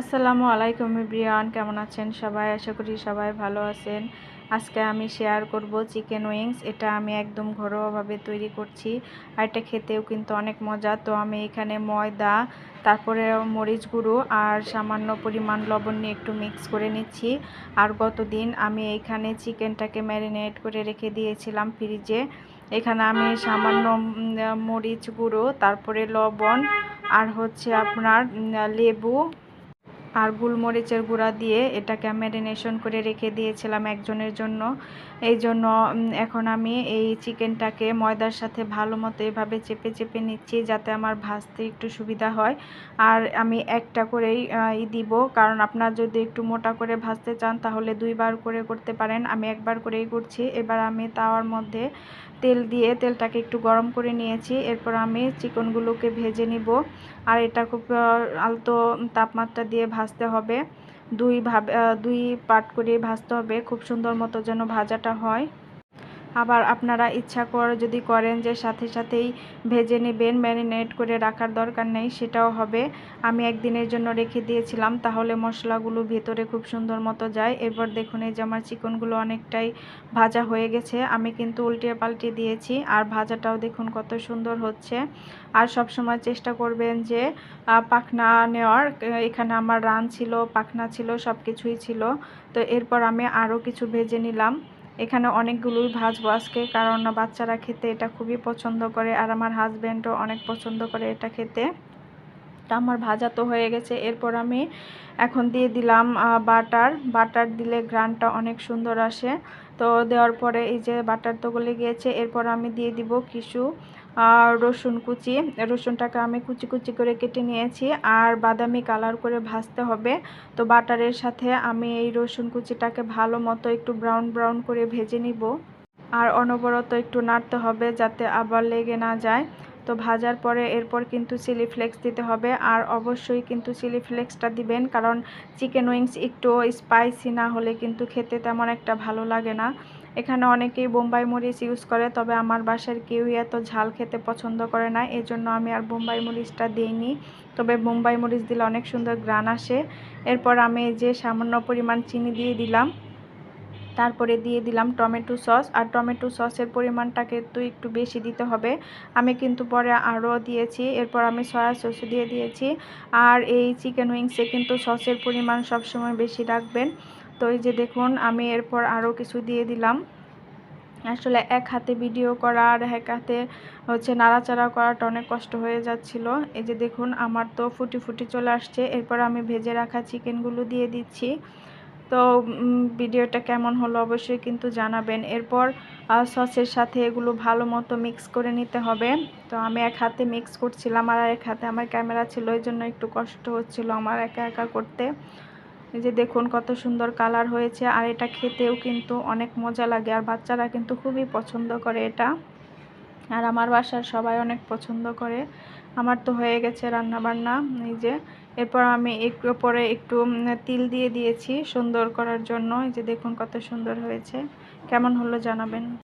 আসসালামু আলাইকুম ব্রিয়ান কেমন আছেন সবাই? আশা করি সবাই ভালো আছেন। আজকে আমি শেয়ার করব চিকেন উইংস এটা আমি একদম ঘরোয়াভাবে তৈরি করছি আর এটা খেতেও কিন্তু অনেক মজা। তো আমি এখানে ময়দা, তারপরে মরিচ গুঁড়ো আর সামান্য পরিমাণ লবণ নিয়ে একটু মিক্স করে নিচ্ছি। আর গতদিন আমি এখানে চিকেনটাকে ম্যারিনেট করে রেখে দিয়েছিলাম ফ্রিজে এখানে আমি সামান্য মরিচ গুঁড়ো, তারপরে লবণ আর হচ্ছে আপনার লেবু আর গোলমরিচের গুঁড়া দিয়ে এটাকে ম্যারিনেশন করে রেখে দিয়েছিলাম একজনের জন্য। এই জন্য এখন আমি এই চিকেনটাকে ময়দার সাথে ভালো মতো এভাবে চেপে চেপে নিচ্ছি যাতে আমার ভাজতে একটু সুবিধা হয়। আর আমি একটা করেই ই দিব। কারণ আপনার যদি একটু মোটা করে ভাজতে চান তাহলে দুইবার করে করতে পারেন। আমি একবার করেই করছি। এবার আমি তাওয়ার মধ্যে তেল দিয়ে তেলটাকে একটু গরম করে নিয়েছি। এরপর আমি চিকনগুলোকে ভেজে নিব। আর এটা খুব আলতো তাপমাত্রা দিয়ে ভাজতে হবে। দুই ভাবে দুই পাট করে ভাজতে হবে। খুব সুন্দর মতো যেন ভাজাটা হয়। আবার আপনারা ইচ্ছা করে যদি করেন যে সাথে সাথেই ভেজে নেবেন, ম্যারিনেট করে রাখার দরকার নেই, সেটাও হবে। আমি একদিনের জন্য রেখে দিয়েছিলাম, তাহলে মশলাগুলো ভেতরে খুব সুন্দর মতো যায়। এরপর দেখুন, এই যে আমার চিকনগুলো অনেকটাই ভাজা হয়ে গেছে, আমি কিন্তু উল্টে পাল্টে দিয়েছি, আর ভাজাটাও দেখুন কত সুন্দর হচ্ছে। আর সব সময় চেষ্টা করবেন যে পাখনা নেওয়ার, এখানে আমার রান ছিল, পাখনা ছিল সব কিছুই ছিল। তো এরপর আমি আরও কিছু ভেজে নিলাম। এখানে অনেকগুলোই ভাজবো আজকে, কারণ বাচ্চারা খেতে এটা খুবই পছন্দ করে আর আমার হাজব্যান্ডও অনেক পছন্দ করে এটা খেতে। তা আমার ভাজা তো হয়ে গেছে। এরপর আমি এখন দিয়ে দিলাম বাটার। বাটার দিলে গ্রানটা অনেক সুন্দর আসে। তো দেওয়ার পরে এই যে বাটার তো গলে গিয়েছে, এরপর আমি দিয়ে দিব কিছু রসুন কুচি, রসুনটাকে আমি কুচি কুচি করে কেটে নিয়েছি। আর বাদামি কালার করে ভাজতে হবে। তো বাটারের সাথে আমি এই রসুন কুচিটাকে ভালো মতো একটু ব্রাউন ব্রাউন করে ভেজে নিব। আর অনবরত একটু নাড়তে হবে যাতে আবার লেগে না যায়। তো ভাজার পরে এরপর কিন্তু চিলি ফ্লেক্স দিতে হবে। আর অবশ্যই কিন্তু চিলি ফ্লেক্সটা দিবেন, কারণ চিকেন উইংস একটু স্পাইসি না হলে কিন্তু খেতে তেমন একটা ভালো লাগে না। এখানে অনেকেই বোম্বাই মরিচ ইউজ করে, তবে আমার বাসার কেউই এত ঝাল খেতে পছন্দ করে না এই জন্য আমি আর বোম্বাই মরিচটা দিইনি। তবে বোম্বাই মরিচ দিলে অনেক সুন্দর গ্রান আসে। এরপর আমি যে সামান্য পরিমাণ চিনি দিয়ে দিলাম, তারপরে দিয়ে দিলাম টমেটো সস, আর টমেটো সসের পরিমাণটাকে তো একটু বেশি দিতে হবে। আমি কিন্তু পরে আরও দিয়েছি, এরপর আমি সয়া সস দিয়ে দিয়েছি। আর এই চিকেন উইংসে কিন্তু সসের পরিমাণ সবসময় বেশি রাখবেন। তো এই যে দেখুন, আমি এরপর আরও কিছু দিয়ে দিলাম। আসলে এক হাতে ভিডিও করা আর এক হাতে হচ্ছে নাড়াচাড়া করাটা অনেক কষ্ট হয়ে যাচ্ছিল। এই যে দেখুন, আমার তো ফুটি ফুটি চলে আসছে। এরপর আমি ভেজে রাখা চিকেনগুলো দিয়ে দিচ্ছি। তো ভিডিওটা কেমন হলো অবশ্যই কিন্তু জানাবেন। এরপর সসের সাথে এগুলো ভালো মতো মিক্স করে নিতে হবে। তো আমি এক হাতে মিক্স করছিলাম আর এক হাতে আমার ক্যামেরা ছিল ওই জন্য একটু কষ্ট হচ্ছিল আমার একা একা করতে। এই যে দেখুন কত সুন্দর কালার হয়েছে, আর এটা খেতেও কিন্তু অনেক মজা লাগে, আর বাচ্চারা কিন্তু খুবই পছন্দ করে এটা। আর আমার বাসার সবাই অনেক পছন্দ করে। আমার তো হয়ে গেছে রান্না বান্না এই যে। এরপর আমি একটু পরে একটু তিল দিয়ে দিয়েছি সুন্দর করার জন্য। এই যে দেখুন কত সুন্দর হয়েছে। কেমন হলো জানাবেন?